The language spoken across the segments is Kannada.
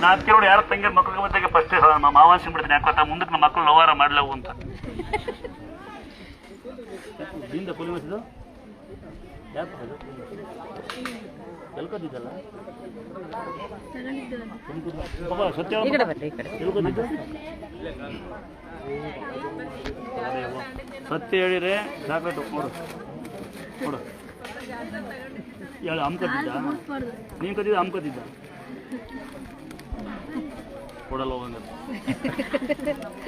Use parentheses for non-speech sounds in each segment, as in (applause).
ನಾ ಅದಕ್ಕೆ ನೋಡಿ ಯಾರ ತಂಗಿ ಮಕ್ಕಳಿಗೆ ಮತ್ತೆ ಫಸ್ಟ್ ಮಾವಾಂಶ ಬಿಡ್ತೀನಿ ಯಾಕೆ ಗೊತ್ತಾ ಮುಂದಕ್ಕೆ ನಮ್ಮ ಮಕ್ಕಳು ವ್ಯವಹಾರ ಮಾಡ್ಲವು ಅಂತ. ದಿಂದ ಕೂಲಿ ಮಾಡಿಸಿದ್ದು ಯಾಕೆ ಅದು ಎಲ್ಕೋದಿದ್ದಲ್ಲ ಸತ್ಯ ಸತ್ಯ ಹೇಳಿದ್ರೆ ಸಾಕಾಯ್ತು ಕೊಡು. ನೋಡು ಹೇಳು ಹಮ್ ಕದ್ದಿದ್ದ ನೀನು ಕದ್ದಿದ್ದ ಹಮ್ ಕದ್ದಿದ್ದ ಕೊಡಲ್ಲ ಹೋಗಂಗ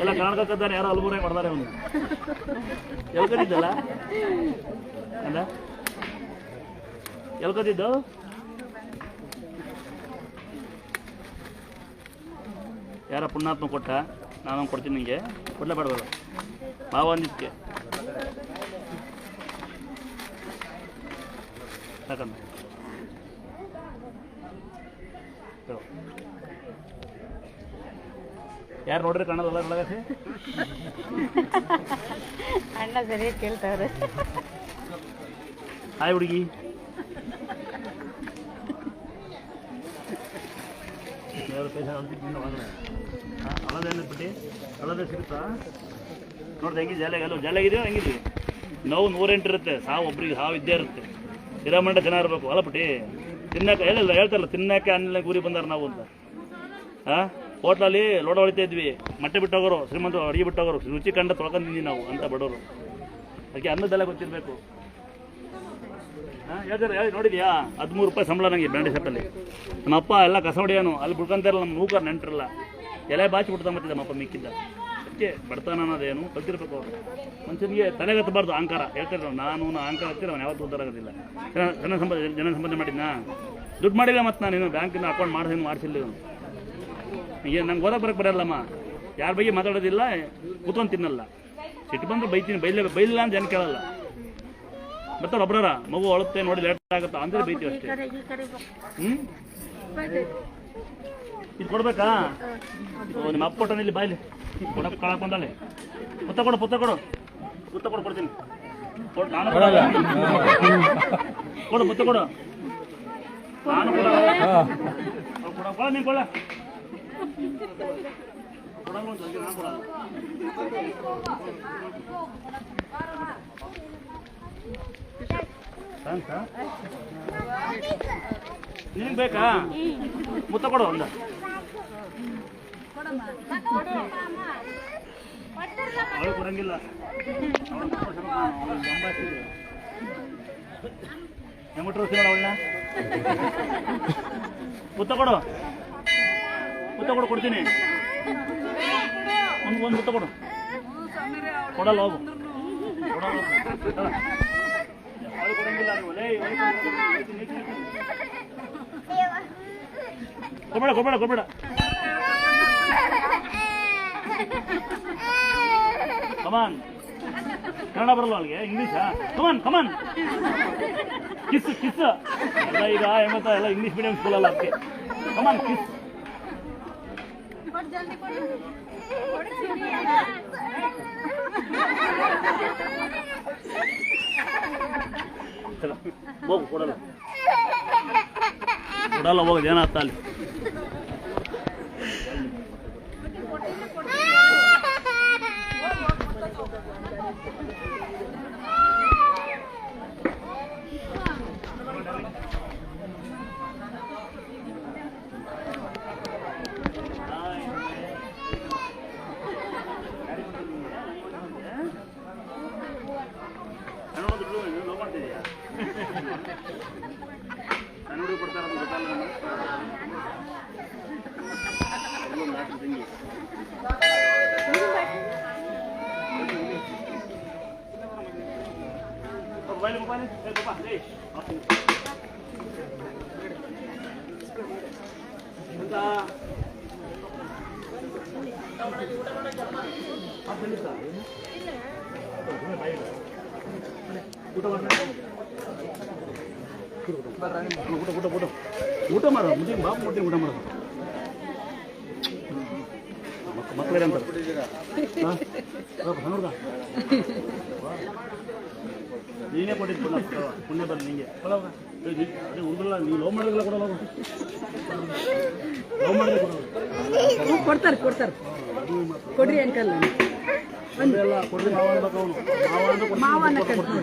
ಎಲ್ಲ ಕನ್ನಡ ಕದ್ದಾನೆ ಯಾರೋ ಅಲ್ಬುರಾಗಿ ಮಾಡ್ತಾರೆ ಅವನು. ಎಲ್ಲಿ ಕದ್ದಿದ್ದಲ್ಲ ಅಲ್ಲ ಎಲ್ಲಿ ಕದ್ದಿದ್ದು ಯಾರ ಪುಣ್ಯಾತ್ಮ ಕೊಟ್ಟ? ನಾನು ಕೊಡ್ತೀನಿ ನಿಂಗೆ. ಕೊಡ್ಲೇ ಬೇಡವಲ್ಲ ಮಾವ ಅಂದಿದ್ದಕ್ಕೆ ಸಾಕಣ್ಣ ಯಾರು ನೋಡ್ರಿ ಒಳಗಡೆ ಅಣ್ಣ ಸರಿ ಕೇಳ್ತಾವ್ರೆ. ಹಾಯ್ ಹುಡುಗಿ. ಅಳದೇನು ಬಿಟ್ಟು ಅಳದೇ ಸಿಗುತ್ತಾ? ನೋಡ್ದೆ ಹೆಂಗಿದೆ ಜಾಲಾಗಿ ಅಲ್ಲೋ ಜಾಲಾಗಿದೆಯೋ ಹೆಂಗಿದೆ ನೋವು ನೂರೆಂಟು ಇರುತ್ತೆ. ಸಾವು ಒಬ್ರಿಗೆ ಸಾವು ಇದ್ದೇ ಇರುತ್ತೆ. ಹಿರಮಂಡ ಜನ ಇರಬೇಕು. ಅಲ್ಲ ಬಿಟ್ಟು ತಿನ್ನಕ್ಕೆ ಹೇಳಿಲ್ಲ ಹೇಳ್ತಾರಲ್ಲ ತಿನ್ನಕ್ಕೆ ಅನ್ನ ಗುರಿ ಬಂದಾರ ನಾವು ಅಂತ. ಹಾಂ? ಹೋಟ್ಲಲ್ಲಿ ಲೋಡ ಹೊಡಿತಾ ಇದ್ವಿ. ಮೊಟ್ಟೆ ಬಿಟ್ಟೋಗೋರು ಶ್ರೀಮಂತರು ಅಡುಗೆ ಬಿಟ್ಟೋಗೋರು ರುಚಿ ಕಂಡ ತೊಳ್ಕೊಂಡಿದ್ದೀವಿ ನಾವು ಅಂತ ಬಡವರು. ಅದಕ್ಕೆ ಅನ್ನದೆಲ್ಲ ಗೊತ್ತಿರಬೇಕು. ಹಾಂ ಹೇಳ್ತಾರೆ ಹೇಳಿ ನೋಡಿದ್ಯಾ? ಹದಿಮೂರು ರೂಪಾಯಿ ಸಂಬಳ ನನಗೆ ಬ್ಯಾಂಡಿ ಸೆಟ್ಟಲ್ಲಿ ನಮ್ಮಪ್ಪ ಎಲ್ಲ ಕಸ ಹೊಡಿಯೋನು ಅಲ್ಲಿ ಬಿಡ್ಕೊಂತಾರಲ್ಲ ನಮ್ಮ ನೂಕರ್ ನೆಂಟ್ರಲ್ಲ. ಎಲೆ ಬಾಚಿ ಬಿಡ್ತಾ ಮತ್ತೆ ನಮ್ಮ ಅಪ್ಪ ಮಿಕ್ಕಿದ್ದ. ಅದಕ್ಕೆ ಬಡತನ ಅನ್ನೋದೇನು ಕಲ್ತಿರ್ಬೇಕು ಅವರು. ಮನುಷ್ಯನಿಗೆ ತಲೆಗೆ ಹತ್ತಬಾರ್ದು ಅಹಂಕಾರ. ಹೇಳ್ತಾರೆ ನಾವು, ನಾನು ಅಹಂಕಾರ ಹತ್ತಿರ ಅವನು ಯಾವತ್ತೂ ಉದ್ದಾರ ಆಗೋದಿಲ್ಲ ಜನ ಸಂಬಂಧ ಜನ ಸಂಬಂಧ ಮಾಡಿದ್ನಾ? ದುಡ್ಡು ಮಾಡಿಲ್ಲ ಮತ್ತು ನಾನು ಇನ್ನು ಬ್ಯಾಂಕಿನ ಅಕೌಂಟ್ ಮಾಡಿಸಿ ಮಾಡಿಸಿಲ್ಲ ಇವನು. ಈಗ ನಂಗೆ ಓದಕ್ಕೆ ಬರಕ್ಕೆ ಬರಲ್ಲಮ್ಮ. ಯಾರ ಬಗ್ಗೆ ಮಾತಾಡೋದಿಲ್ಲ ಕೂತ್ಕೊಂಡು ತಿನ್ನಲ್ಲ. ಸಿಟ್ಟು ಬಂದ್ರೆ ಬೈತೀನಿ ಬೈಲೇ ಬೈಲಿಲ್ಲ ಅಂತ ಜನ ಕೇಳಲ್ಲ. ಮತ್ತೆ ಒಬ್ಬರ ಮಗು ಅಳುತ್ತೆ ನೋಡಿ ಲೇಟ್ ಆಗುತ್ತಾ? ಅಂದ್ರೆ ಬೈತೀವಿ ಅಷ್ಟೇ. ಹ್ಞೂ ಇದು ಕೊಡ್ಬೇಕಾ? ನಿಮ್ಮ ಅಪ್ಪ ಕೊಟ್ಟನ ಇಲ್ಲಿ ಬಾಯ್ಲಿ. ಕೊಡಕ್ಕೆ ಕಳಕ್ ಬಂದಾಳೆ. ಪುತ್ತ ಕೊಡು ಪುತ್ತ ಕೊಡು. ಪುತ್ತ ಕೊಡು ಕೊಡ್ತೀನಿ. ಕೊಡು ನಾನು ಕೊಡು ಪುತ್ತ ಕೊಡು. ನಾನು ಕೊಡ ಕೊಡ ನೀನು ಕೊಡ ನಿನಗೆ ಬೇಕಾ? ಮುತ್ತ ಕೊಡು ಒಂದ. ಅವಳು ಕೊಡಂಗಿಲ್ಲ. ಹೆಂಗೊಟ್ರು ಅವಳನ್ನ? ಮುತ್ತ ಕೊಡು. ಮುತ್ತ ಕೊಡು, ಕೊಡ್ತೀನಿ. ಒಂದು ಒಂದು ಮುತ್ತ ಕೊಡು. ಕೊಡಲ್ಲ, ಹೋಗು. ಕೊಡಲ್ಲ. ಕೊಡಬೇಡ ಕೊಡಬೇಡ. ಕೊಡ್ಬೇಡ ಕಮಾನ್ ಕನ್ನಡ ಬರಲ್ಲ ಅವಳಿಗೆ ಇಂಗ್ಲೀಷಾ come on come on kiss kiss ಎಲ್ಲ ಈಗ ಹೆಂಗತ್ತ ಎಲ್ಲ ಇಂಗ್ಲೀಷ್ ಮೀಡಿಯಂ ಸ್ಕೂಲ್ ಅಲ್ಲ ಅದಕ್ಕೆ. ಕಮಾನ್ ಕಿಸ್ (laughs) ಹೋಗು ಕೊಡಲ್ಲ. ಕೊಡಲ್ಲ ಹೋಗೋದು ಏನಾಗ್ತಾ ಅಲ್ಲಿ. ನಾನು ನೋಡಿದ್ರು ನೀನು ಲವ್ ಮಾಡ್ತಿದ್ಯಾ ನಾನು ಹುಡುಗಿ ಕೊಡ್ತಾರ ಅಂತ ಗೊತ್ತಲ್ಲ ನನಗೆ. ಇಲ್ಲೊಂದು ನಾಲ್ಕು ತಂಗಿ ಮೊಬೈಲ್ ಮೊಬೈಲ್ ಏ ಪಾಪ ಏ ಎಂತ ಊಟ ಮಾಡ್ತಾರೆ ಊಟ ಊಟ ಊಟ ಊಟ ಮಾಡೋ ಮುದ್ದೆ ಬಾಬು ಮುದ್ದೆ ಊಟ ಮಾಡೋದು ಮಕ್ಕಳಿಗೆ ಅಂತ ಹುಡುಗ ನೀನೇ ಕೊಟ್ಟಿದ್ದು ಪುಣ್ಯ ಪುಣ್ಯ ಬರ್ಲಿ ನಿಂಗೆ ಅದೇ ಹುಡುಗಲ್ಲ ನೀವು ಲವ್ ಮಾಡೋದಿಲ್ಲ ಕೊಡಲ್ಲ ಲವ್ ಮಾಡಿದ್ರೆ ಕೊಡೋದು ಕೊಡ್ತಾರೆ ಕೊಡ್ತಾರೆ ಕೊಡ್ರಿ. ಅಂಕಲ್ ಎಲ್ಲ ಕೊಡ್ರಿ. ಮಾವ ಮಾವ ಅಂತ ಕೊಡ್ತೀನಿ,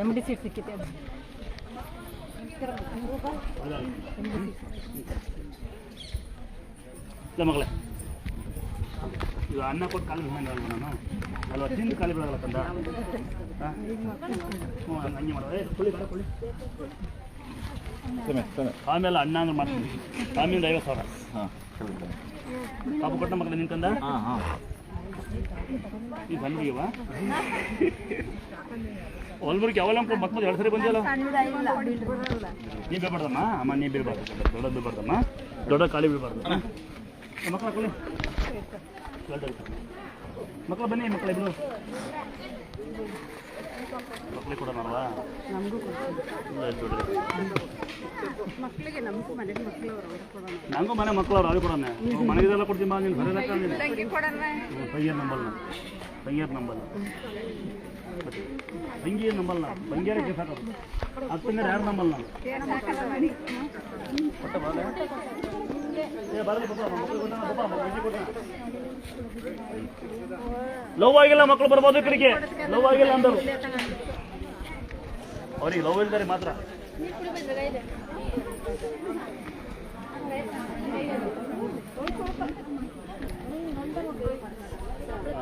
ಎಂ ಡಿ ಸೀಟ್ ಸಿಕ್ಕಿದೆ ಮಗಳೇ. ಇದು ಅನ್ನ ಕೊಟ್ಟು ಕಾಲು ನಾನು. ಅಲ್ವಾ ತಿಂದು ಖಾಲಿ ಬಿಡಲ್ಲ ಕಂದ? ಹಾಂ? ಹ್ಞೂ ಹಂಗೆ ಮಾಡೋದು ಕುಳಿ ಬೇಡ ಕುಳಿ ಆಮೇಲೆ ಅಣ್ಣ ಅಂದ್ರೆ ಮಾಡ್ತೀನಿ. ಆಮೇಲೆ ಐವತ್ತು ಸಾವಿರ. ಪಾಪ ಕೊಟ್ಟ ಮಕ್ಕಳು ನಿಂತಂದ ಈ ಸಣ್ಣಗಿವ ಹೊಲ್ಬರ್ಗೆ ಯಾವಲ್ಲ ಮಕ್ಕಳು ಎರಡು ಸರಿ ಬಂದಿಲ್ಲ ನೀ ಬೀಳ್ಬಾರ್ದಮ್ಮ. ಅಮ್ಮ ನೀ ಬೀಳ್ಬಾರ್ದು. ದೊಡ್ಡ ಬೀಳ್ಬಾರ್ದಮ್ಮ. ದೊಡ್ಡ ಖಾಲಿ ಬೀಳ್ಬಾರ್ದು. ಮಕ್ಕಳ ಕೊಡಿ ಮಕ್ಕಳು ಬನ್ನಿ ಮಕ್ಕಳು ಇಬ್ರು. ಮಕ್ಕಳಿಗೆ ನಮಗೂ ಬಿಡ್ರಿ. ಮಕ್ಕಳಿಗೆ ನಮಗೂ ಮನೆಗೆ ಮಕ್ಕಳು ನಂಗೂ ಮನೆ ಮಕ್ಕಳು ಅವ್ರು ಅವ್ರಿಗೆ ಕೊಡೋಣ. ಮನೆಗೆಲ್ಲ ಕೊಡ್ತೀನಿ ಬಾ ನೀನು ಬರೀ ನಂಬಲ್ ನೀನು. ತಂಗಿಯರ್ ನಂಬಲ್ ತಂಗಿಯರ್ ನಂಬಲ್ ತಂಗಿಯರ್ ನಂಬಲ್ಲ. ತಂಗಿಯರಕ್ಕೆ ಸಾಕು ಅತ್ತಂದ್ರೆ ಯಾರು ನಂಬಲ್ ನಾನು ಬರಲಿ ಬಪ್ಪ ಮಕ್ಕಳು ಕೊಟ್ಟಣ, ಪಾಪ, ಮಕ್ಳಿಗೆ ಕೊಟ್ಟಣ. ಲವ್ ಆಗಿಲ್ಲ ಮಕ್ಕಳು ಬರ್ಬೋದು ಕ್ರಿಕೆ ಲವ್ ಆಗಿಲ್ಲ ಅಂದರು. ಅವ್ರಿಗೆ ಲವ್ ಇಲ್ದಾರೆ ಮಾತ್ರ.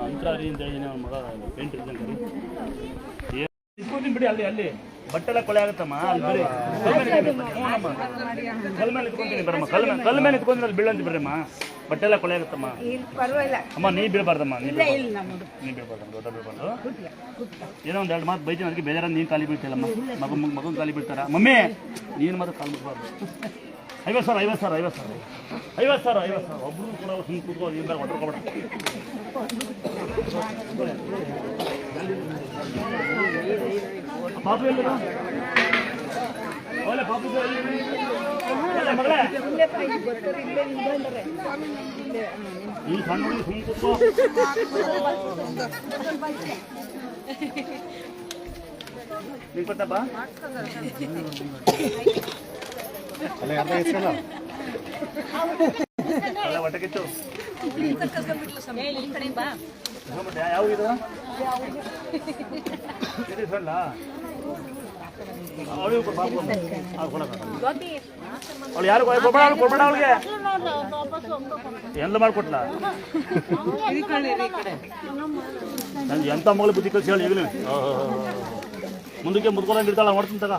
ಅಂತರಾರಿ ಅಂತ ಹೇಳಿ ಅವ್ನ ಮಗ ಪೇಂಟ್ ಇದ್ದಂಗೆ ರೀ ಇಟ್ಕೊತೀನಿ ಬಿಡಿ ಅಲ್ಲಿ ಅಲ್ಲಿ. ಬಟ್ಟೆಲ್ಲ ಕೊಳೆ ಆಗುತ್ತಮ್ಮ ಅಲ್ಲಿ ಬರೀ. ಕಲ್ ಮೇಲೆ ಇಟ್ಕೊತೀನಿ. ಬರಮ್ಮ ಕಲ್ ಮೇಲೆ ಕಲ್ ಮೇಲೆ ಇಟ್ಕೊಂಡ್ರೆ ಅಲ್ಲಿ ಬೀಳಂತ ಬಿಡ್ರಮ್ಮ ಬಟ್ಟೆ ಎಲ್ಲ ಕೊಳೆ ಆಗುತ್ತಮ್ಮ. ಅಮ್ಮ ನೀ ಬೀಳಬಾರ್ದಮ್ಮ ನೀ ನೀ ಬೀಳ್ಬಾರ್ದು ದೊಡ್ಡ ಬೀಳ್ಬಾರ್ದು. ಏನೋ ಒಂದು ಎರಡು ಮಾತು ಬೈತೀನಿ ಅದಕ್ಕೆ ಬೇಜಾರ ನೀನು ಖಾಲಿ ಬೀಳ್ತಿಲ್ಲಮ್ಮ ಮಗ ಮಗನ ಖಾಲಿ ಬೀಳ್ತಾರ. ಮಮ್ಮಿ ನೀನು ಮಾತ್ರ ಕಾಲು ಬಿಡ್ಬಾರ್ದು ಐವತ್ತು ಸಾವಿರ ಐವತ್ತು ಸಾವಿರ ಐವತ್ತು ಸಾವಿರ. ಐವತ್ತು ಸಾವಿರ ಐವತ್ತು ಸಾವಿರ. ಒಬ್ರು ಕೂಡ ಸುಮ್ಮನೆ ಕೂತ್ಕೋ ಇಂದ ಹೊಡ್ಕೊಬೇಡ. ಪಾಪು ಎಲ್ಲಿರು? ಒಳ್ಳೆ ಪಾಪು ಮಗಳೇ. ಈ ಸಣ್ಣ ಹುಡುಗಿ ಸುಮ್ಮನೆ ಅಲ್ಲ ಮತ್ತೆ ಯಾವ ಇದು ಸಣ್ಣ. ಅವ್ಳು ಯಾರು ಕೊಡ್ಬೇಡ ಅವಳು ಕೊಡ್ಬೇಡ ಅವಳಿಗೆ ಎಲ್ಲ ಮಾಡ್ಕೊಟ್ಲ? ನಂಗೆ ಎಂತ ಮಗಳು ಬುದ್ಧಿ ಕಲಿಸಿ ಹೇಳಿ ಈಗಲೂ. ಮುಂದಕ್ಕೆ ಮುದ್ಕೊಳ್ಳಂಗೆ ಇರ್ತಾಳ ಮಾಡ್ತೀನಿ ತಗ.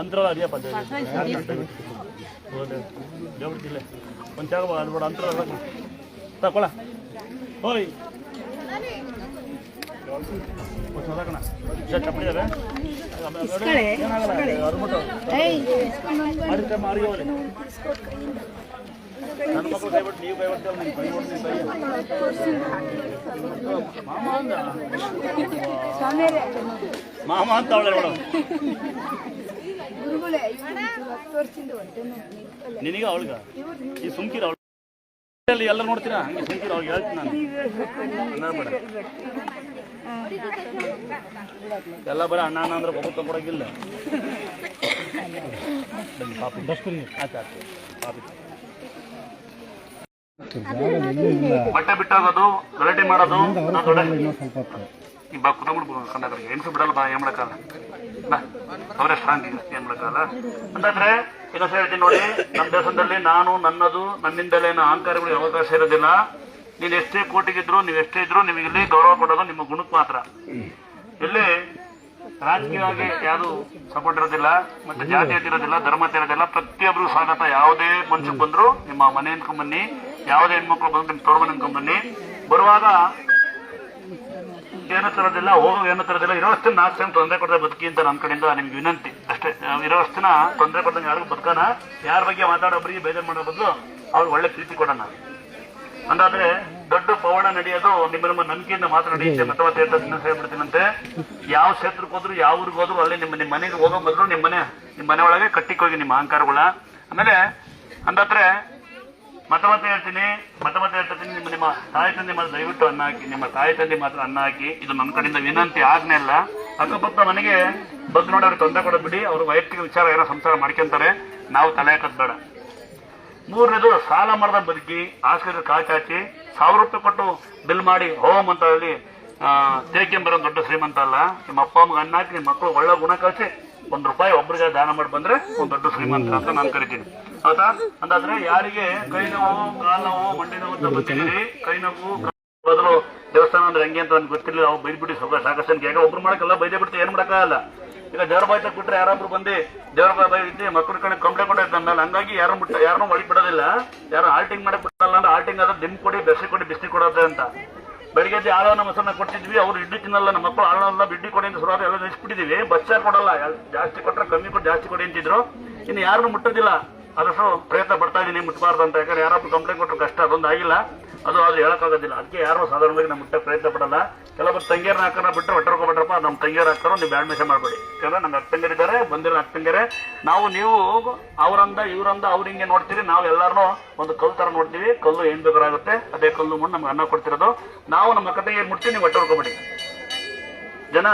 ಅಂತರ ಅಡಿಯಪ್ಪ ದೇವ್ರದಿಲ್ಲ ಒಂದು ಜಾಗ ಅದ್ಬೇಡ ಅಂತರ ತಗೊಳ. ಹೋಯ್. ನೀವು ಮಾಮ ಅಂತ ಅವಳೆ ನಿನಗೆ ಅವಳಿಗ ಈ ಸುಮ್ಕಿರ ಅವಳು ಎಲ್ಲ ನೋಡ್ತೀರಾ ಹಂಗೆ ಸುಮ್ಕಿರ ಅವ್ಳಿಗೆ ಹೇಳ್ತೀನಿ ನಾನು ಅನ್ನಬೇಡ ಎಲ್ಲ ಬರೀ ಅಣ್ಣ ಅಣ್ಣ ಅಂದ್ರೆ ಒಬ್ಬ ತಗೊಳಗಿಲ್ಲ ಬಟ್ಟೆ ಬಿಟ್ಟಾಗೋದು, ಗಲಾಟೆ ಮಾಡೋದು ಬಾ, ಕುತ್ಕೊಂಡ್ಬಿಡು ಕಂಡಕ್ರಿಗೆ ಹೆಂಗಸು ಬಿಡಲ್ಲ ಬಾ, ಏನ್ ಮಾಡಕ್ಕಲ್ಲ ಅವರೇ ಸ್ಟ್ರಾಂಗ್ ಏನ್ ಮಾಡಕ್ಕಲ್ಲ ಅಂತಂದ್ರೆ, ಇನ್ನೊಂದ್ಸಲ ಹೇಳ್ತೀನಿ ನೋಡಿ ನಮ್ಮ ದೇಶದಲ್ಲಿ ನಾನು ನನ್ನದು, ನನ್ನಿಂದಲೇ ಅಹಂಕಾರಗಳಿಗೆ ಅವಕಾಶ ಇರೋದಿಲ್ಲ. ನೀನು ಎಷ್ಟೇ ಕೋಟಿಗಿದ್ರು, ನೀವು ಎಷ್ಟೇ ಇದ್ರು ನಿಮಗೆ ಇಲ್ಲಿ ಗೌರವ ಕೊಡೋದು ನಿಮ್ಮ ಗುಣಕ್ಕೆ ಮಾತ್ರ. ಇಲ್ಲಿ ರಾಜಕೀಯವಾಗಿ ಯಾರು ಸಪೋರ್ಟ್ ಇರೋದಿಲ್ಲ, ಮತ್ತೆ ಜಾತಿ ಇರೋದಿಲ್ಲ, ಧರ್ಮ ಇರೋದಿಲ್ಲ ಪ್ರತಿಯೊಬ್ಬರು ಸ್ವಾಗತ. ಯಾವುದೇ ಮನುಷ್ಯ ಬಂದ್ರು ನಿಮ್ಮ ಮನೆ ಬನ್ನಿ, ಯಾವುದೇ ಹೆಣ್ಮಕ್ಳು ಬಂದ್ರು ನಿಮ್ಮ ತೋರ್ಮನ್ ಬನ್ನಿ. ಬರುವಾಗ ಏನು ತರೋದಿಲ್ಲ ಹೋಗೋ ಏನು ತರೋದಿಲ್ಲ ಇರೋಷ್ಟು ನಾಲ್ಕು ತೊಂದರೆ ಕೊಡದೆ ಬದುಕಿ ಅಂತ ನನ್ನ ಕಡೆಯಿಂದ ನಿಮ್ಗೆ ವಿನಂತಿ. ಅಷ್ಟೇ ಇರೋಷ್ಟನ್ನ ತೊಂದರೆ ಕೊಡ್ದಂಗೆ ಯಾರಿಗೂ ಬದುಕೋಣ ಯಾರ ಬಗ್ಗೆ ಮಾತಾಡೋ ಮಾತಾಡೋಬ್ರಿಗೆ ಬೇಜಾರು ಮಾಡೋ ಬದಲು ಅವ್ರಿಗೆ ಒಳ್ಳೆ ಪ್ರೀತಿ ಕೊಡೋಣ. ಅಂದಾದ್ರೆ ದೊಡ್ಡ ಪವಣ ನಡೆಯೋದು ನಿಮ್ಮ ನಿಮ್ಮ ನಂಬಿಕೆಯಿಂದ ಮಾತ್ರ ನಡೆಯುತ್ತೆ. ಮತ್ತೆ ಹೇಳ್ತೀನಿ ಹೇಳ್ಬಿಡ್ತೀನಂತೆ ಯಾವ ಕ್ಷೇತ್ರಕ್ಕೆ ಹೋದ್ರು ಯಾವ ಊರಿಗೆ ಹೋದ್ರು ಅಲ್ಲಿ ನಿಮ್ಮ ನಿಮ್ಮ ಮನೆಗೆ ಹೋಗೋ ಮೊದಲು ನಿಮ್ಮ ಮನೆ ನಿಮ್ಮ ಮನೆ ಒಳಗೆ ಕಟ್ಟಿಕೋಗಿ ನಿಮ್ಮ ಅಹಂಕಾರಗಳ ಆಮೇಲೆ ಅಂದ್ರೆ ಮತಮತ ಹೇಳ್ತೀನಿ ಮತಮತ ಹೇಳ್ತೀನಿ ನಿಮ್ಮ ನಿಮ್ಮ ತಾಯಿ ತಂದೆ ಮಾತ್ರ ದಯವಿಟ್ಟು ಅನ್ನ ಹಾಕಿ ನಿಮ್ಮ ತಾಯಿ ತಂದೆ ಮಾತ್ರ ಅನ್ನ ಹಾಕಿ ಇದು ನನ್ನ ಕಡೆಯಿಂದ ವಿನಂತಿ ಆಗ್ನೇ ಇಲ್ಲ. ಅಕ್ಕಪಕ್ಕ ಮನೆಗೆ ಬಂದು ನೋಡೋರು ಅವ್ರಿಗೆ ತೊಂದರೆ ಕೊಡೋದ್ಬಿಡಿ ಅವ್ರ ವೈಯಕ್ತಿಕ ವಿಚಾರ ಏನೋ ಸಂಸಾರ ಮಾಡ್ಕೊಂತಾರೆ ನಾವು ತಲೆ ಹಾಕೋದ್ ಬೇಡ. ಮೂರನೇದು ಸಾಲ ಮರದ ಬದುಕಿ ಆಸ್ಪತ್ರೆ ಕಾಲ್ ಚಾಚಿ ಸಾವಿರ ರೂಪಾಯಿ ಕೊಟ್ಟು ಬಿಲ್ ಮಾಡಿ, ಹೋಮ್ ಅಂತ ಹೇಳಿ ತೇಕೆಂಬರೋ ದೊಡ್ಡ ಶ್ರೀಮಂತ ಅಲ್ಲ, ನಿಮ್ಮ ಅಪ್ಪ ಅಮ್ಮಗೆ ಅನ್ನ ಹಾಕಿ, ನಿಮ್ಮ ಮಕ್ಕಳು ಒಳ್ಳೆ ಗುಣ ಕಳಿಸಿ, ಒಂದ್ ರೂಪಾಯಿ ಒಬ್ಬರಿಗೆ ದಾನ ಮಾಡಿ ಬಂದ್ರೆ ಒಂದ್ ದೊಡ್ಡ ಶ್ರೀಮಂತ ಅಂತ ನಾನು ಕರಿತೀನಿ. ಹೌದಾ? ಅಂದಾದ್ರೆ ಯಾರಿಗೆ ಕೈ ನೋವು, ಕಾಲು ನೋವು, ಮಂಡಿ ನೋವು ಅಂತ ಕೈ ನೋವು ಬದಲು ದೇವಸ್ಥಾನ ಅಂದ್ರೆ ಹೆಂಗೆ ಅಂತ ನನ್ಗೆ ಗೊತ್ತಿಲ್ಲ ಅವ್ರು ಬೈದ್ಬಿಟ್ಟು ಸ್ವಲ್ಪ ಸಾಕಷ್ಟು ಯಾಕೆ ಒಬ್ರು ಮಾಡಕ್ಕಲ್ಲ ಬೈದೇ ಬಿಡ್ತು ಏನ್ ಮಾಡಕ್ಕಾಗಲ್ಲ. ಈಗ ದೇವ್ರ ಬಾಯ್ತ ಬಿಟ್ರೆ ಯಾರೊಬ್ರು ಬಂದು ದೇವ್ರ ಬಾಯ್ ಮಕ್ಕಳ ಕಡೆ ಕಂಪ್ಲೇಂಟ್ ಕೊಟ್ಟಿರ್ತ ಮೇಲೆ, ಹಂಗಾಗಿ ಯಾರು ಬಿಟ್ಟು ಯಾರನ್ನೂ ಒಳಗೆ ಬಿಡೋದಿಲ್ಲ ಯಾರು ಆಲ್ಟಿಂಗ್ ಮಾಡಕ್ ಬಿಡಲ್ಲ ಅಂದ್ರೆ ಆಲ್ಟಿಂಗ್ ಆದ್ರೆ ದಿಮ್ ಕೊಡಿ ಬೆಸಿ ಕೊಡಿ ಬಿಸಿ ಕೊಡೋದೆ ಅಂತ. ಬೆಳಿಗ್ಗೆ ಎದ್ದು ಆಳೋ ನಮ್ಮ ಮೊಸರನ್ನ ಕೊಟ್ಟಿದ್ವಿ, ಅವ್ರು ಇಡ್ಲಿ ತಿನ್ನಲ್ಲ, ನಮ್ಮ ಮಕ್ಕಳು ಆಳಲ್ಲ ಬಿಡ್ಡಿ ಕೊಡಿ ಅಂತ ಸುರಾರು ಎಲ್ಲ ನಿಲ್ಸ್ಬಿಟ್ಟಿದೀವಿ ಬಸ್ ಚಾರ್ ಕೊಡಲ್ಲ, ಜಾಸ್ತಿ ಕೊಟ್ರೆ ಕಮ್ಮಿ ಕೊಟ್ಟು ಜಾಸ್ತಿ ಕೊಡಿ ಅಂತಿದ್ರು. ಇನ್ನು ಯಾರನ್ನು ಮುಟ್ಟೋದಿಲ್ಲ. ಅದಷ್ಟು ಪ್ರಯತ್ನ ಪಡ್ತಾ ಇದ್ದೀನಿ ಮುಟ್ಬಾರ್ದು ಅಂತ. ಯಾಕಂದ್ರೆ ಯಾರೊಬ್ಬರು ಕಂಪ್ಲೇಂಟ್ ಕೊಟ್ಟರು ಕಷ್ಟ, ಅದೊಂದು ಆಗಿಲ್ಲ. ಅದು ಅದು ಹೇಳಕ್ಕಾಗೋದಿಲ್ಲ. ಅದಕ್ಕೆ ಯಾರು ಸಾಧಾರಣವಾಗಿ ನಮ್ಮ ಮುಟ್ಟ ಪ್ರಯತ್ನ ಪಡಲ್ಲ. ಕೆಲವೊಬ್ಬರು ತಂಗಿಯರ್ನ ಹಾಕೋಣ ಬಿಟ್ಟರೆ ಹೊಟ್ಟರ್ಕೊಬಿಟ್ರಪ್ಪ ನಮ್ಮ ತಂಗಿಯರ್ ಹಾಕ್ತಾರೋ ನೀವು ಬ್ಯಾಡ್ ಮಿಷನ್ ಮಾಡಬೇಡಿ. ಯಾಕಂದ್ರೆ ನಮ್ಮ ಅಕ್ಕಂಗರಿದ್ದಾರೆ ಬಂದಿರೋ ಅತ್ತಂಗರೆ ನಾವು ನೀವು ಅವರಂದ, ಇವರಂದ, ಅವ್ರು ಹಿಂಗೆ ನೋಡ್ತೀರಿ. ನಾವು ಎಲ್ಲರೂ ಒಂದು ಕಲ್ಲು ಥರ ನೋಡ್ತೀವಿ. ಕಲ್ಲು ಏನು ಬೇಕಾಗುತ್ತೆ, ಅದೇ ಕಲ್ಲು ಮುಂದೆ ನಮ್ಗೆ ಅನ್ನ ಕೊಡ್ತಿರೋದು. ನಾವು ನಮ್ಮ ಅಕ್ಕಂಗೆ ಮುಟ್ತೀವಿ, ನೀವು ಹೊಟ್ಟರ್ಕೊಬೇಡಿ ಜನ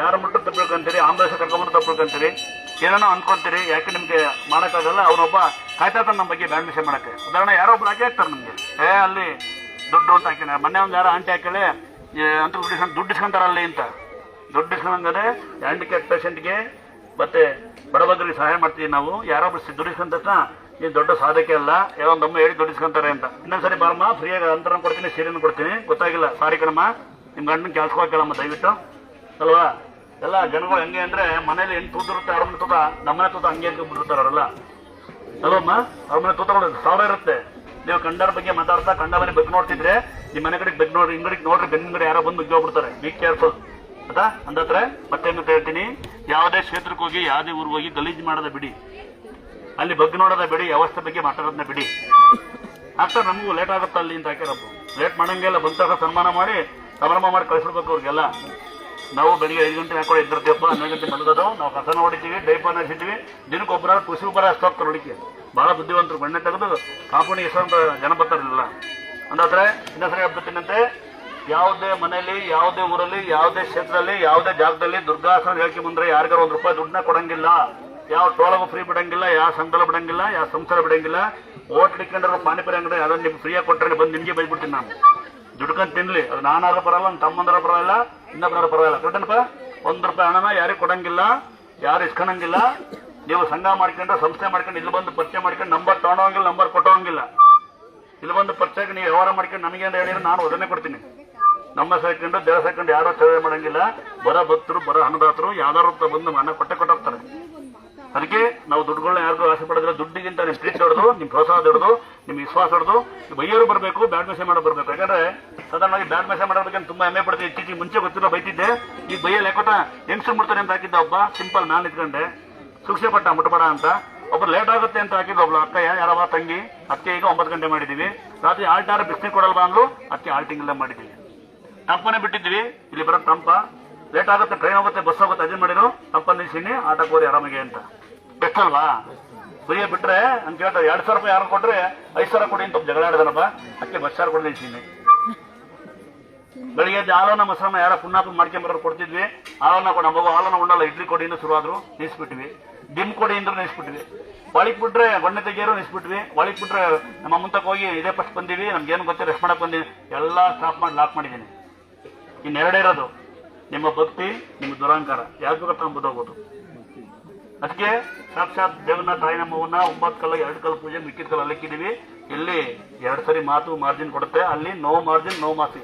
ಯಾರು ಮುಟ್ಟು ತಪ್ಪಬೇಕಂತೀರಿ ಆಂಬುಲೆನ್ಸ್ ಕರ್ಕೊಂಡ್ಬಂದು ತಪ್ಪಳ್ಕೊಂತೀರಿ ಏನೇನೋ ಅನ್ಕೊಂತೀರಿ? ಯಾಕೆ ನಿಮ್ಗೆ ಮಾಡಕ್ಕಾಗಲ್ಲ? ಅವನೊಬ್ಬ ಕಾಯ್ತಾ ನಮ್ಮ ಬಗ್ಗೆ ಬ್ಯಾಡ್ಮಿಷನ್ ಮಾಡಕ್ಕೆ. ಉದಾಹರಣೆ, ಯಾರೋ ಒಬ್ರು ಹಾಕಿ ಹಾಕ್ತಾರೆ ನಮ್ಗೆ. ಏ, ಅಲ್ಲಿ ದುಡ್ಡು ಅಂತ ಹಾಕಿನ ಮೊನ್ನೆ ಒಂದು ಯಾರೋ ಆಂಟಿ ಹಾಕಳೆ ಅಂತ ದುಡ್ಡು ದುಡ್ಡು ಇಸ್ಕೊಂತಾರಲ್ಲಿ ಅಂತ. ದುಡ್ಡು ಇಸ್ಕೊಂಡ್ರೆ ಹ್ಯಾಂಡಿಕ್ಯಾಪ್ ಪೇಷಂಟ್ಗೆ ಮತ್ತೆ ಬಡಬಗ್ಗರಿಗೆ ಸಹಾಯ ಮಾಡ್ತೀವಿ ನಾವು. ಯಾರೊಬ್ರು ದುಡ್ಡು ತಕ್ಷಣ, ನೀನು ದೊಡ್ಡ ಸಾಧಕ ಅಲ್ಲ ಏನೋ ನಮ್ಮ ಹೇಳಿ ದುಡ್ಡಿಸ್ಕೊಂತಾರೆ ಅಂತ. ಇನ್ನೊಂದ್ಸರಿ ಬಾರಮ್ಮ, ಫ್ರೀಯಾಗಿ ಅಂತರ ಕೊಡ್ತೀನಿ ಸೀರೆಯನ್ನು ಕೊಡ್ತೀನಿ. ಗೊತ್ತಾಗಿಲ್ಲ. ಸಾರಿ ಕಣಮ್ಮ. ನಿಮ್ಮ ಗಂಡನ ಕೆಲ್ಸಕ್ಕೆ ಹೋಗ್ಕಳಮ್ಮ ದಯವಿಟ್ಟು. ಅಲ್ವಾ? ಎಲ್ಲ ಜನಗಳು ಹೆಂಗೆ ಅಂದ್ರೆ ಮನೇಲಿ ಹೆಣ್ಣು ತೂತಿರುತ್ತೆ ಅವ್ರ ಮನೆ ತೂತ, ನಮ್ಮನೆ ತೂತ ಹಂಗೆ ಬಿಡ್ತಾರೆ ಅವರೆಲ್ಲ ಅಲ್ವಮ್ಮ ಅವ್ರ ಮನೆ ತೂತಗಳು ಸಾವಿರ ಇರುತ್ತೆ. ನೀವು ಕಂಡರ ಬಗ್ಗೆ ಮಾತಾಡ್ತಾ ಕಂಡ ಮನೆ ಬೆಕ್ ನೋಡ್ತಿದ್ರೆ ನಿಮ್ಮ ಮನೆ ಕಡೆಗೆ ಬೆಕ್ ನೋಡ್ರಿ ಹಿಂಗಡಿಗೆ ನೋಡ್ರಿ ಬೆನ್ನಿನ ಕಡೆ ಯಾರೋ ಬಂದು ಬಿಡ್ತಾರೆ ಬಿ ಕೇರ್ಫುಲ್ ಆಯ್ತಾ? ಅಂದತ್ರ ಮತ್ತೆ ಹೇಳ್ತೀನಿ? ಯಾವುದೇ ಕ್ಷೇತ್ರಕ್ಕೆ ಹೋಗಿ, ಯಾವುದೇ ಊರಿಗೆ ಹೋಗಿ ಗಲೀಜು ಮಾಡೋದ ಬಿಡಿ. ಅಲ್ಲಿ ಬಗ್ಗೆ ನೋಡೋದ ಬಿಡಿ, ವ್ಯವಸ್ಥೆ ಬಗ್ಗೆ ಮಾತಾಡೋದನ್ನ ಬಿಡಿ. ಆಗ್ತಾ ನಮಗೂ ಲೇಟ್ ಆಗುತ್ತೆ ಅಲ್ಲಿ ಅಂತ ಹಾಕಿರಪ್ಪ ಲೇಟ್ ಮಾಡಂಗೆಲ್ಲ ಬಂದಾಗ ಸನ್ಮಾನ ಮಾಡಿ ಸಂಭ್ರಮ ಮಾಡಿ ಕಳಿಸ್ಬಿಡ್ಬೇಕು ಅವ್ರಿಗೆಲ್ಲ. ನಾವು ಬೆಳಿಗ್ಗೆ ಐದು ಗಂಟೆ ಹಾಕೊಂಡು ಎದ್ದಿರ್ತೀವಪ್ಪ ಹನ್ನೊಂದು ಗಂಟೆ ಮಲಗೋದು. ನಾವು ಕಸನ ಹೊಡಿತೀವಿ ಡೈಪರ್ನ ಹಚ್ಚಿದ್ವಿ ದಿನಕ್ಕೊಬ್ಬರ ಕೃಷಿ ಗೊಬ್ಬರ ಹೋಗ್ತಾರೆ ಹೊಡಿಕೆ ಭಾಳ ಬುದ್ಧಿವಂತರು ಬಣ್ಣೆ ತೆಗೆದು ಕಾಂಪೌಂಡ್ ಎಷ್ಟೊಂದು ಜನ ಬರ್ತಾರಿಲ್ಲ. ಅಂದಾದ್ರೆ ಇನ್ನೊಂದ್ಸರಿ ಹಬ್ಬತ್ತಿನಂತೆ ಯಾವುದೇ ಮನೆಯಲ್ಲಿ, ಯಾವುದೇ ಊರಲ್ಲಿ, ಯಾವುದೇ ಕ್ಷೇತ್ರದಲ್ಲಿ, ಯಾವುದೇ ಜಾಗದಲ್ಲಿ ದುರ್ಗಾಸನ ಹೇಳಿಕೆ ಬಂದರೆ ಯಾರಿಗಾರು ಒಂದು ರೂಪಾಯಿ ದುಡ್ಡನ್ನ ಕೊಡಂಗಿಲ್ಲ. ಯಾವ ಟೋಳಗೂ ಫ್ರೀ ಬಿಡಂಗಿಲ್ಲ, ಯಾವ ಸಂಕಲ ಬಿಡಂಗಿಲ್ಲ, ಯಾವ ಸಂಸಾರ ಬಿಡಂಗಿಲ್ಲ. ಓಟ್ ಇಟ್ಕೊಂಡ್ರೆ ಪಾನಿಪುರಿ ಅಂಗಡಿ ಅದನ್ನ ನಿಮ್ಗೆ ಫ್ರೀಯಾಗಿ ಕೊಟ್ಟರೆ ಬಂದು ನಿಮಗೆ ಬೈದ್ಬಿಡ್ತೀನಿ ನಾನು. ದುಡ್ಕೊಂಡ್ ತಿನ್ಲಿ. ಅದು ನಾನಾದ್ರೂ ಬರಲ್ಲ ನನ್ನ ತಮ್ಮಂದ್ರ ಬರೋಲ್ಲ ಇನ್ನೊಬ್ಬರ ಪರವಾಗಿಲ್ಲ. ಕರೆಕ್ಟನಪ್ಪ ಒಂದ್ ರೂಪಾಯಿ ಹಣನ ಯಾರಿಗೆ ಕೊಡಂಗಿಲ್ಲ, ಯಾರು ಇಸ್ಕೊಳಂಗಿಲ್ಲ ನೀವು ಸಂಘ ಮಾಡ್ಕೊಂಡ್ರೆ, ಸಂಸ್ಥೆ ಮಾಡ್ಕೊಂಡು ಇಲ್ಲಿ ಬಂದು ಪರಿಚಯ ಮಾಡ್ಕೊಂಡು ನಂಬರ್ ತಗೊಂಡೋಗಿಲ್ಲ ನಂಬರ್ ಕೊಟ್ಟೋಂಗಿಲ್ಲ ಇಲ್ಲಿ ಬಂದು ಪರಿಚಯಕ್ಕೆ ನೀವು ವ್ಯವಹಾರ ಮಾಡ್ಕೊಂಡು ನಮಗೇನು ಹೇಳಿದ್ರೆ ನಾನು ಅದನ್ನೇ ಕೊಡ್ತೀನಿ. ನಮ್ಮ ಸೇರ್ಕೊಂಡು ದೇವ ಸೇರ್ಕೊಂಡು ಯಾರೋ ಸೇವೆ ಮಾಡಂಗಿಲ್ಲ. ಬರ ಭಕ್ತರು, ಬರ ಹಣದಾತರು ಯಾವ್ದಾರು ಬಂದು ಮನೆ ಕೊಟ್ಟೆ ಕೊಟ್ಟೋಗ್ತಾರೆ. ಅದಕ್ಕೆ ನಾವು ದುಡ್ಡುಗಳನ್ನ ಯಾರಿಗೂ ಆಸೆ ಪಡೋದಿಲ್ಲ ದುಡ್ಡಿಗಿಂತ ನಿಮ್ಮ ಪ್ರೀತಿ ಹೊಡೆದು ನಿಮ್ಮ ಪ್ರೋತ್ಸಾಹ ಹೊಡೆದು ನಿಮ್ಮ ವಿಶ್ವಾಸ ಹೊಡೆದು ಬೈಯೋರು ಬರಬೇಕು, ಬ್ಯಾಡ್ ಮೆಸೇಜ್ ಮಾಡೋ ಬರಬೇಕು. ಯಾಕಂದ್ರೆ ಸಾಧಾರಣವಾಗಿ ಬ್ಯಾಡ್ ಮೆಸೇಜ್ ಮಾಡೋದಕ್ಕೆ ತುಂಬಾ ಹೆಮ್ಮೆ ಪಡ್ತೀವಿ ಇತ್ತೀಚೆಗೆ ಮುಂಚೆ ಗೊತ್ತಿಲ್ಲ, ಬೈತಿದ್ದೆ. ಈ ಬೈಯಲ್ಲಿ ಯಾಕೋಟ ಹೆಂಗ್ಸು ಮುಡ್ತಾನೆ ಅಂತ ಹಾಕಿದ್ದ ಒಬ್ಬ, ಸಿಂಪಲ್ ನಾನು ನಿಂತ್ಕೊಂಡೆ. ಸುಕ್ಷೆ ಪಟ್ಟ, ಮುಟ್ಬೇಡ ಅಂತ. ಒಬ್ರು ಲೇಟ್ ಆಗುತ್ತೆ ಅಂತ ಹಾಕಿದ್ದು ಒಬ್ಳು ಅಕ್ಕ ಯಾರವ ತಂಗಿ. ಅದಕ್ಕೆ ಈಗ ಒಂಬತ್ತು ಗಂಟೆ ಮಾಡಿದೀವಿ. ರಾತ್ರಿ ಆಲ್ಟಾರ ಬಿಸ್ನೆಸ್ ಕೊಡಲ್ವಾ ಅಂದ್ರು ಆಲ್ಟಿಂಗ್ ಎಲ್ಲ ಮಾಡಿದೀವಿ. ಟಂಪನೇ ಬಿಟ್ಟಿದ್ವಿ. ಇಲ್ಲಿ ಬರೋ ತಂಪ. ಲೇಟ್ ಆಗುತ್ತೆ, ಟ್ರೈನ್ ಹೋಗುತ್ತೆ, ಬಸ್ ಹೋಗುತ್ತೆ ಅದನ್ನ ಮಾಡಿದ್ರು? ಟಂಪ ನಿಲ್ಸಿನಿ ಆಟಕ್ಕೆ ಹೋರಿ ಆರಾಮಿಗೆ ಅಂತ. ಬೆಸ್ಟ್ ಅಲ್ವಾ? ಫ್ರೀಯ ಬಿಟ್ರೆ ಅಂತ ಕೇಳ್ತಾರೆ, ಎರಡ್ ಸಾವಿರ ರೂಪಾಯಿ ಯಾರು ಕೊಟ್ರೆ? ಐದು ಸಾವಿರ ಕೊಡಿ, ಅಂತ ಜಗಳ ಆಡಿದಾರಪ್ಪ. ಅದಕ್ಕೆ ಬಸ್ ಚಾರ್ಜ್ ಕೊಡಿ ನಿಲ್ಸಿನಿ ಬೆಳಿಗ್ಗೆ ಹಾಲನ್ನ ಮೊಸರನ್ನ ಯಾರ ಪುಣ್ಯಾಪ ಮಾಡ್ಕೊಂಬರೋರು ಕೊಡ್ತಿದ್ವಿ. ಹಾಲನ್ನ ಕೊಡ ಮಗು ಹಾಲನ್ನ ಉಂಡಲ್ಲ, ಇಡ್ಲಿ ಕೊಡಿ ಇಂದ ಶುರುವಾದ್ರು ನಿಲ್ಸ್ಬಿಟ್ವಿ. ಡಿಮ್ ಕೊಡಿ ಇಂದ್ರು ನಿಲ್ಸ್ಬಿಟ್ವಿ. ಒಳಗ್ ಬಿಟ್ರೆ ಬಣ್ಣ ತೆಗಿಯೋರು ನಿಲ್ಸ್ಬಿಟ್ವಿ. ಒಳಗ್ ಬಿಟ್ರೆ ನಮ್ಮ ಮುಂತಕ್ಕೆ ಹೋಗಿ ಇದೇ ಫಸ್ಟ್ ಬಂದೀವಿ. ನಮ್ಗೇನು ಗೊತ್ತಿಲ್ಲ ರೆಸ್ಟ್ ಮಾಡಕ್ ಬಂದೀವಿ. ಎಲ್ಲ ಸ್ಟಾಪ್ ಮಾಡಿ ಲಾಕ್ ಮಾಡಿದ್ದೀನಿ. ಇನ್ನೆರಡೇ ಇರೋದು. ನಿಮ್ಮ ಭಕ್ತಿ, ನಿಮ್ಮ ದುರಾಂಕಾರ. ಯಾವ್ದು ಬೇಕಾದ್ರೆ ತಗೊಂಡ್ಬೋದಾಗ್ಬೋದು ಅದಕ್ಕೆ ಸಾಕ್ಷಾತ್ ದೇವನ ತಾಯಿ ನಮ್ಮವನ್ನ ಒಂಬತ್ತು ಕಲ್ಲ, ಎರಡು ಕಲ್ಲು ಪೂಜೆ ಮಿಕ್ಕಿದ ಕಲ್ಲ ಅಲ್ಲಿಕ್ಕಿದ್ದೀವಿ. ಇಲ್ಲಿ ಎರಡು ಸರಿ ಮಾತು ಮಾರ್ಜಿನ್ ಕೊಡುತ್ತೆ. ಅಲ್ಲಿ ನೋ ಮಾರ್ಜಿನ್ ನೋ ಮಾಸಿ.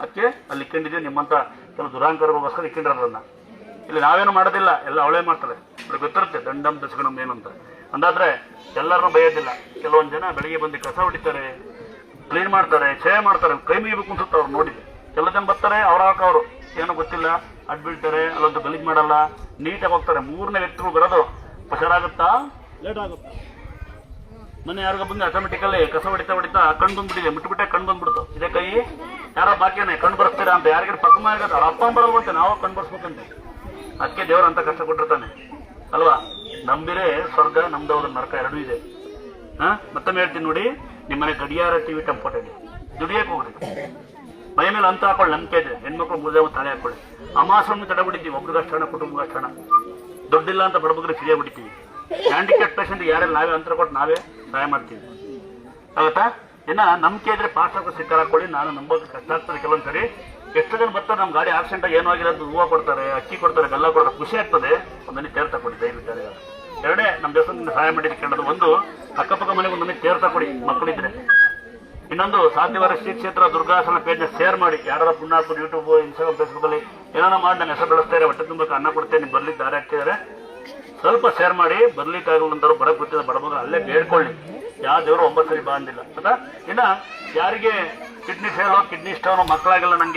ಅದಕ್ಕೆ ಅಲ್ಲಿ ಇಕ್ಕೊಂಡಿದ್ದೀವಿ ನಿಮ್ಮಂತ ಕೆಲವು ದುರಾಂಕರಗೋಸ್ಕರ ಇಕ್ಕೊಂಡಿರೋದನ್ನ ಇಲ್ಲಿ ನಾವೇನು ಮಾಡೋದಿಲ್ಲ, ಎಲ್ಲ ಅವಳೇ ಮಾಡ್ತಾರೆ ಅವ್ರಿಗೆ ಗೊತ್ತಿರುತ್ತೆ ದಂಡಂ ದಶಗಣಂ ಏನು ಅಂತ. ಅಂದಾದ್ರೆ ಎಲ್ಲರನ್ನೂ ಬಯೋದಿಲ್ಲ. ಕೆಲವೊಂದು ಜನ ಬೆಳಿಗ್ಗೆ ಬಂದು ಕಸ ಹೊಡಿತಾರೆ, ಕ್ಲೀನ್ ಮಾಡ್ತಾರೆ, ಛೇ ಮಾಡ್ತಾರೆ, ಕೈ ಮುಗಿಬೇಕು ಅನ್ಸುತ್ತೆ ಅವ್ರು ನೋಡಿ. ಕೆಲವು ಜನ ಬರ್ತಾರೆ, ಅವ್ರ ಹಾಕೋರು. ಏನೋ ಗೊತ್ತಿಲ್ಲ. ಅಡ್ ಬೀಳ್ತಾರೆ ಅಲ್ಲೊಂದು ಗಲೀಜ್ ಮಾಡಲ್ಲ. ನೀಟಾಗಿ ಹೋಗ್ತಾರೆ. ಮೂರನೇ ವ್ಯಕ್ತಿಗಳು ಬರೋದು. ಹುಷಾರಾಗುತ್ತಾ ಲೇಟ್ ಆಗುತ್ತಾ. ಮೊನ್ನೆ ಯಾರಿಗ ಬಂದು ಆಟೋಮೆಟಿಕಲ್ಲಿ ಕಸ ಹೊಡಿತಾ ಹೊಡಿತಾ ಕಣ್ ಬಂದ್ಬಿಟ್ಟಿದೆ. ಮುಟ್ಬಿಟ್ಟೆ ಕಣ್ ಬಂದ್ಬಿಡ್ತು. ಇದೇ ಕೈ? ಯಾರೋ ಬಾಕಿನೇ ಕಣ್ ಬರ್ತೀರಾ ಅಂತ. ಯಾರಿಗಾರು ಪಕ್ಕ ಮಾಡಿದ್ರೆ ಅವ್ರ ಅಪ್ಪ ಬರ್ತಾನೆ ನಾವು ಕಣ್ ಬರ್ಸ್ಬೇಕಂತೆ. ಅದಕ್ಕೆ ದೇವ್ರ ಅಂತ ಕಷ್ಟ ಕೊಟ್ಟಿರ್ತಾನೆ. ಅಲ್ವಾ? ನಂಬಿರೇ ಸ್ವರ್ಗ ನಮ್ದವ್ರ ನರಕ ಎರಡೂ ಇದೆ. ಹಾ? ಮತ್ತೊಮ್ಮೆ ಹೇಳ್ತೀನಿ ನೋಡಿ. ನಿಮ್ಮನೆ ಗಡಿಯಾರ ಟಿವಿ ಟೆಂಪೋಟಲ್ಲಿ ದುಡಿಯಕ್ಕೆ ಹೋಗ್ರಿ. ಮೈ ಮೇಲೆ ಅಂತ ಹಾಕೊಳ್ಳಿ ನಂಬಿಕೆ ಇದೆ. ಹೆಣ್ಮಕ್ಳು ಮುದ್ದೆ ತಲೆ ಹಾಕೊಳ್ಳಿ. ಅಮಾಸವನ್ನು ತಡ ಬಿಡ್ತೀವಿ ಒಬ್ರಿಗೆ ಅಷ್ಟು ಹಣ ಕುಟುಂಬಕ್ಕೆ ಅಷ್ಟು ಹಣ ದುಡ್ಡಿಲ್ಲ ಅಂತ ಬಡಬಗ್ರೆ ಫ್ರೀ ಬಿಡ್ತೀವಿ ಹ್ಯಾಂಡಿಕ್ಯಾಪ್ ಪೇಷಂಟ್ ಯಾರೆಲ್ಲ ನಾವೇ ಅಂತರ ಕೊಟ್ಟು ನಾವೇ ಸಹಾಯ ಮಾಡ್ತೀವಿ. ಆಗುತ್ತಾ? ಇನ್ನ ನಂಬಿಕೆ ಇದ್ರೆ ಪಾಸ್ ಆಗೋ ಸಿಕ್ಕರ್ ಹಾಕೊಳ್ಳಿ ನಾನು ನಂಬೋದು ಕಷ್ಟ ಆಗ್ತದೆ ಕೆಲವೊಂದ್ಸರಿ. ಎಷ್ಟು ಜನ ಬರ್ತಾರೆ ನಮ್ಮ ಗಾಡಿ ಆಕ್ಸಿಡೆಂಟ್ ಏನೂ ಆಗಿರೋದು ಹೂವು ಕೊಡ್ತಾರೆ, ಅಕ್ಕಿ ಕೊಡ್ತಾರೆ ಬೆಲ್ಲ ಕೊಡ್ತಾರೆ, ಖುಷಿ ಆಗ್ತದೆ. ಒಂದನೇ ತೇರ್ ಕೊಡಿ, ದಯವಿಟ್ಟು. ಎರಡೇ ನಮ್ಮ ದೇವಸ್ಥಾನದಿಂದ ಸಹಾಯ ಮಾಡಿದ್ದು ಕೇಳೋದು ಒಂದು. ಅಕ್ಕಪಕ್ಕ ಮನೆಗೆ ಒಂದೊಂದೇ ತೇರ್ ಕೊಡಿ, ಮಕ್ಕಳಿದ್ರೆ. ಇನ್ನೊಂದು ಸಾಧ್ಯವಾದ ಶ್ರೀ ಕ್ಷೇತ್ರ ದುರ್ಗಾಸನ ಪೇಜ್ನ ಶೇರ್ ಮಾಡಿ. ಯಾರಾದ್ರೂ ಪುಣ್ಯಾತ್ಮರು ಯೂಟ್ಯೂಬ್ ಇನ್ಸ್ಟಾಗ್ರಾಮ್ ಫೇಸ್ಬುಕ್ ಅಲ್ಲಿ ಏನಾರ ಮಾಡಿ ನನ್ನ ಹೆಸರು ಬೆಳೆಸ್ತಾರೆ ಹೊಟ್ಟೆ ತುಂಬಕ್ಕೆ ಅನ್ನ ಕೊಡ್ತೇನೆ ನೀವು ಬರ್ಲಿಕ್ಕೆ ದಾರಿ ಹಾಕ್ತಿದ್ದಾರೆ ಸ್ವಲ್ಪ ಶೇರ್ ಮಾಡಿ, ಬರ್ಲಿಕ್ಕೆ ಆಗಲ್ಲಂತವ್ರು ಬರಕ್ ಗೊತ್ತಿಲ್ಲ ಬಡಬಗ ಅಲ್ಲೇ ಬೇಡ್ಕೊಳ್ಳಿ. ಯಾವ ದೇವರು ಒಂಬತ್ತು ಸರಿ ಬಂದಿಲ್ಲ. ಆಯ್ತಾ ಇನ್ನ ಯಾರಿಗೆ ಕಿಡ್ನಿ ಸೇರೋ ಕಿಡ್ನಿ ಸ್ಟೋನ್ ಮಕ್ಕಳಾಗಿಲ್ಲ ನಂಗೆ.